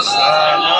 Salam